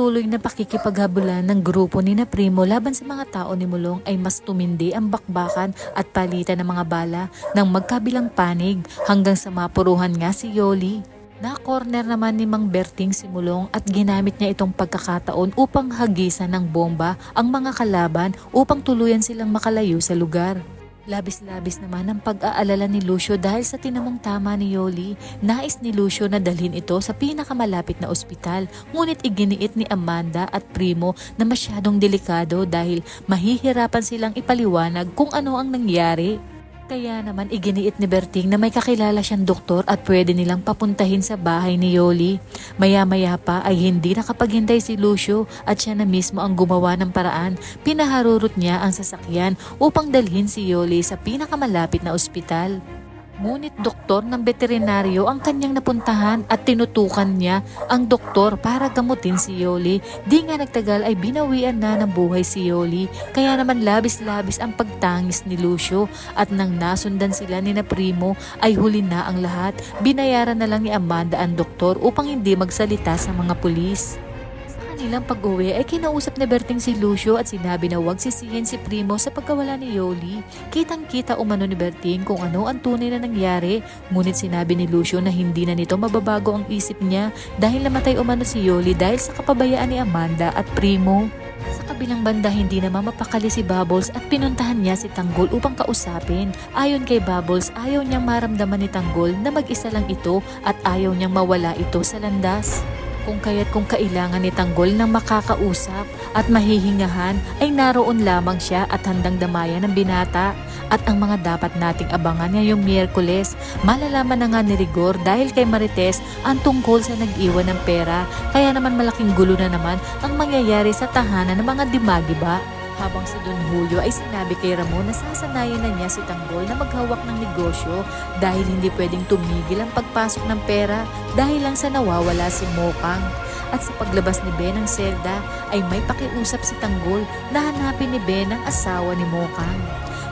Patuloy na pakikipaghabulan ng grupo ni na Primo laban sa mga tao ni Mulong ay mas tumindi ang bakbakan at palitan ng mga bala ng magkabilang panig hanggang sa mapuruhan nga si Yoli. Na-corner naman ni Mang Berting si Mulong at ginamit niya itong pagkakataon upang hagisan ng bomba ang mga kalaban upang tuluyan silang makalayo sa lugar. Labis-labis naman ang pag-aalala ni Lucio dahil sa tinamong tama ni Yoli. Nais ni Lucio na dalhin ito sa pinakamalapit na ospital. Ngunit iginiit ni Amanda at Primo na masyadong delikado dahil mahihirapan silang ipaliwanag kung ano ang nangyari. Kaya naman iginiit ni Berting na may kakilala siyang doktor at pwede nilang papuntahin sa bahay ni Yoli. Maya-maya pa ay hindi nakapaghintay si Lucio at siya na mismo ang gumawa ng paraan. Pinaharurot niya ang sasakyan upang dalhin si Yoli sa pinakamalapit na ospital. Ngunit doktor ng veterinaryo ang kanyang napuntahan at tinutukan niya ang doktor para gamutin si Yoli. Di nga nagtagal ay binawian na ng buhay si Yoli. Kaya naman labis-labis ang pagtangis ni Lucio at nang nasundan sila ni na Primo ay huli na ang lahat. Binayaran na lang ni Amanda ang doktor upang hindi magsalita sa mga pulis. Kanilang pag-uwi ay kinausap ni Berting si Lucio at sinabi na huwag sisihin si Primo sa pagkawala ni Yoli. Kitang-kita umano ni Berting kung ano ang tunay na nangyari, ngunit sinabi ni Lucio na hindi na nito mababago ang isip niya dahil namatay umano si Yoli dahil sa kapabayaan ni Amanda at Primo. Sa kabilang banda, hindi naman mapakali si Bubbles at pinuntahan niya si Tanggol upang kausapin. Ayon kay Bubbles, ayaw niyang maramdaman ni Tanggol na mag-isa lang ito at ayaw niyang mawala ito sa landas. Kung kaya't kung kailangan ni Tanggol ng makakausap at mahihingahan ay naroon lamang siya at handang damayan ng binata. At ang mga dapat nating abangan ngayong Miyerkules, malalaman na nga ni Rigor dahil kay Marites ang tungkol sa nag-iwan ng pera. Kaya naman malaking gulo na naman ang mangyayari sa tahanan ng mga dimagiba. Habang si Don Julio ay sinabi kay Ramon na sasanayan na niya si Tanggol na maghawak ng negosyo dahil hindi pwedeng tumigil ang pagpasok ng pera dahil lang sa nawawala si Mokang. At sa paglabas ni Ben ng selda ay may pakiusap si Tanggol na hanapin ni Ben ang asawa ni Mokang.